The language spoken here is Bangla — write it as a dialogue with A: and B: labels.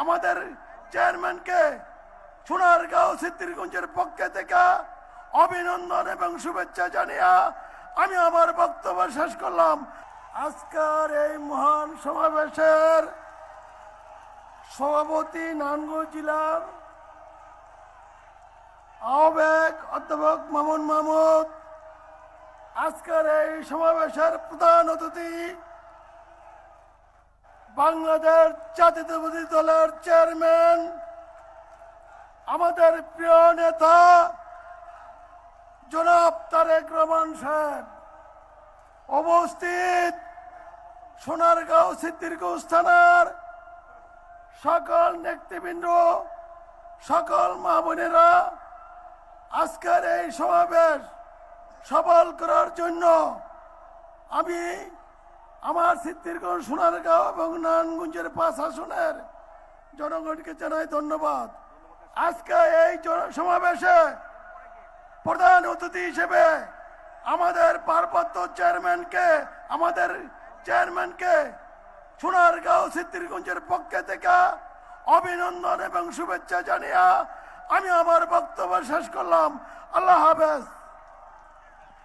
A: আমাদের চেয়ারম্যানকে সোনারগাঁও সিদ্ধিরগঞ্জের পক্ষে থেকে অভিনন্দন এবং শুভেচ্ছা জানিয়া আমি আমার বক্তব্য শেষ করলাম। আজকের এই মহান সমাবেশের সভাপতি নানগঞ্জ জেলার আহ্বায়ক অধ্যাপক মামুন মাহমুদ। আজকের এই সমাবেশের প্রধান অতিথি বাংলাদেশ জাতীয়তাবাদী দলের চেয়ারম্যান, আমাদের প্রিয় নেতা, জনাব তারেক রহমান সাহেব। অবস্থিত সোনারগাঁও সিদ্দিরগঞ্জ থানার সকল নেতৃবৃন্দ, সকল মা বোনেরা, আজকের এই সমাবেশ সফল করার জন্য আমি আমার সিদ্ধিরগঞ্জ সোনারগাঁও এবং নারায়ণগঞ্জের পাঁচ আসনের জনগণকে জানাই ধন্যবাদ। আজকে এই সমাবেশে প্রধান অতিথি হিসেবে আমাদের পার্বত্য চেয়ারম্যানকে, আমাদের চেয়ারম্যানকে সোনারগাঁও সিদ্ধিরগঞ্জের পক্ষে থেকে অভিনন্দন এবং শুভেচ্ছা জানিয়া আমি আমার বক্তব্য শেষ করলাম। আল্লাহ হাফেজ।